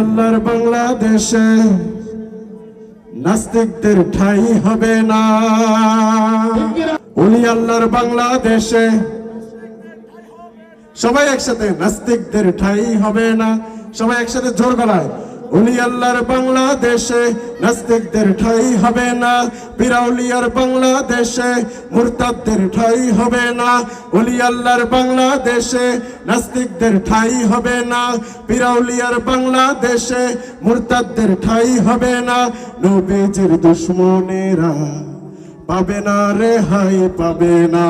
আল্লাহর বাংলাদেশে নাস্তিকদের ঠাই হবে না। উনি আল্লাহর বাংলাদেশে সবাই একসাথে নাস্তিকদের ঠাই হবে না। সবাই একসাথে জোর গলায় উনি আল্লাহর বাংলাদেশে নাস্তিকদের ঠাই হবে না, বিরাউলিয়ার বাংলাদেশে মুরতাদদের ঠাই হবে না উলি আল্লাহর বাংলাদেশে নাস্তিকদের ঠাই হবে না, বিরাউলিয়ার বাংলাদেশে মুরতাদদের ঠাই হবে না। নবীজির দুশ্মনেরা পাবে না, রেহাই পাবে না।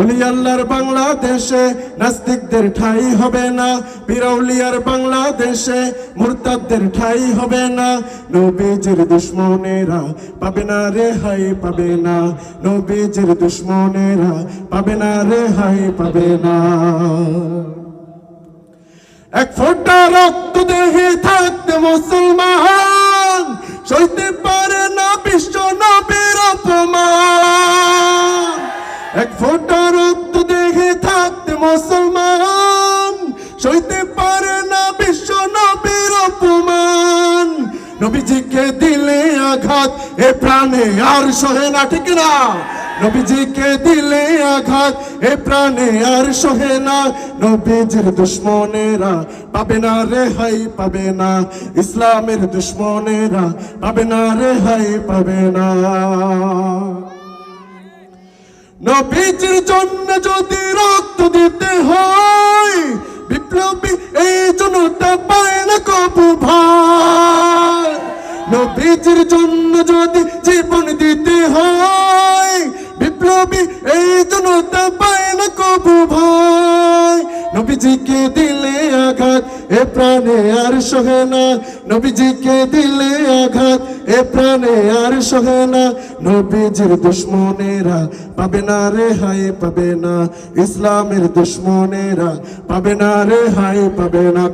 উলি আল্লাহর বাংলাদেশে নাস্তিকদের ঠাই হবে না, পিরাউলিয়ার বাংলাদেশে মুরতাদদের ঠাই হবে না। নবীজির দুশ্মনেরা পাবে না রেহাই পাবে না, নবীজির দুশ্মনেরা পাবে না রেহাই পাবে না। এক ফোঁটা রক্ত দেহে থাকতে মুসলমান সইতে সইতে পারে না বিশ্ব নবীর অপমান। নবীজিকে দিলে আঘাত, এ প্রাণে আর সহে না, ঠিক না নবীজিকে দিলে আঘাত, এ প্রাণে আর সহে না। নবীজির দুশ্মনেরা পাবে না রেহাই, পাবে না। ইসলামের দুশ্মনেরা পাবে না রেহাই, পাবে না। নবীজির জন্য যদি জনতা পায় কবু ভাই নবীজির জন্য যদি জীবন দিতে হয়, বিপ্লবী এই জনতা পায় না কবু ভাই নবীজিকে দিলে আঘাত, এ প্রাণে আর সহে না। নবীজিকে দিলে আঘাত, এ প্রাণে আর সহে না। নবীজির দুশ্মনেরা পাবে না রেহাই পাবে না। ইসলামের দুশ্মনেরা পাবে না রেহাই পাবে না।